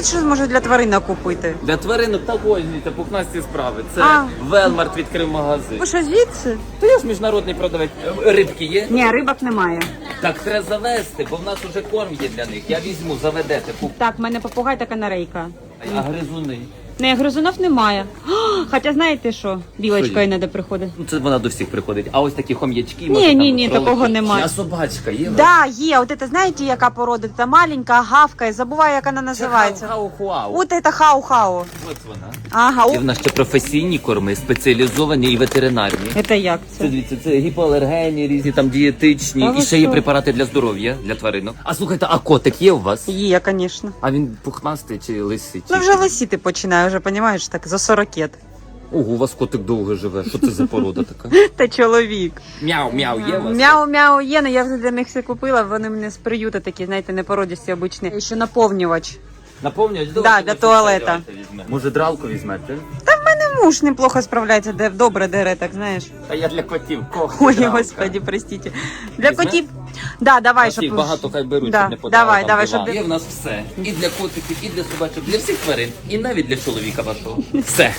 підкажете, що може для тварин купити? Для тваринок такої та пухнасті справи. Це А. Велмарт відкрив магазин. Ви що звідси? Та я ж міжнародний продавець. Е, Рибки є? Ні, рибок немає. Так треба завести, бо в нас уже корм є для них. Я візьму, заведете. Так, в мене попугай та канарейка. А гризуни? Не, гризунов немає. Хоча знаєте що? Що Білочкою є? треба приходити. Ну це вона до всіх приходить. А ось такі хом'ячки. Ні, може, там, ні, ні, кролики. такого немає. А собачка є? Да, є. От це знаєте, яка порода? Це маленька, гавкає, забуваю, як вона називається. Хау-хау. От це хау-хау. Ось вона. Ага, І в нас ще професійні корми, спеціалізовані і ветеринарні. це як Це це? дивіться, це гіпоалергенні, різні там дієтичні, Та ви і ще є що? препарати для здоров'я, для тваринок. А слухайте, а котик є у вас? Є, звісно. А він пухнастий чи лисий? Ну вже лисіти починаю, вже розумієш, так за 40 Ого, у вас котик довго живе. Що це за порода така? Та чоловік. Мяу, мяу, є у вас? Мяу-мяу є, але я вже для них все купила, вони мене з приюта такі, знаєте, не породісті обичні. І ще наповнювач. Наповнюють? Да, для туалета. Може дралку візьмете? Не муж неплохо справляється, де добре дере, так знаєш. Та я для котів. Ко, Ой, господи, простите. Для Візьме? котів. Да, давай, Котів щоб багато хай беруть, Да, щоб не подавали давай, там давай, щоб Є в нас все. І для котиків, і для собачок, для всіх тварин, і навіть для чоловіка вашого. Все.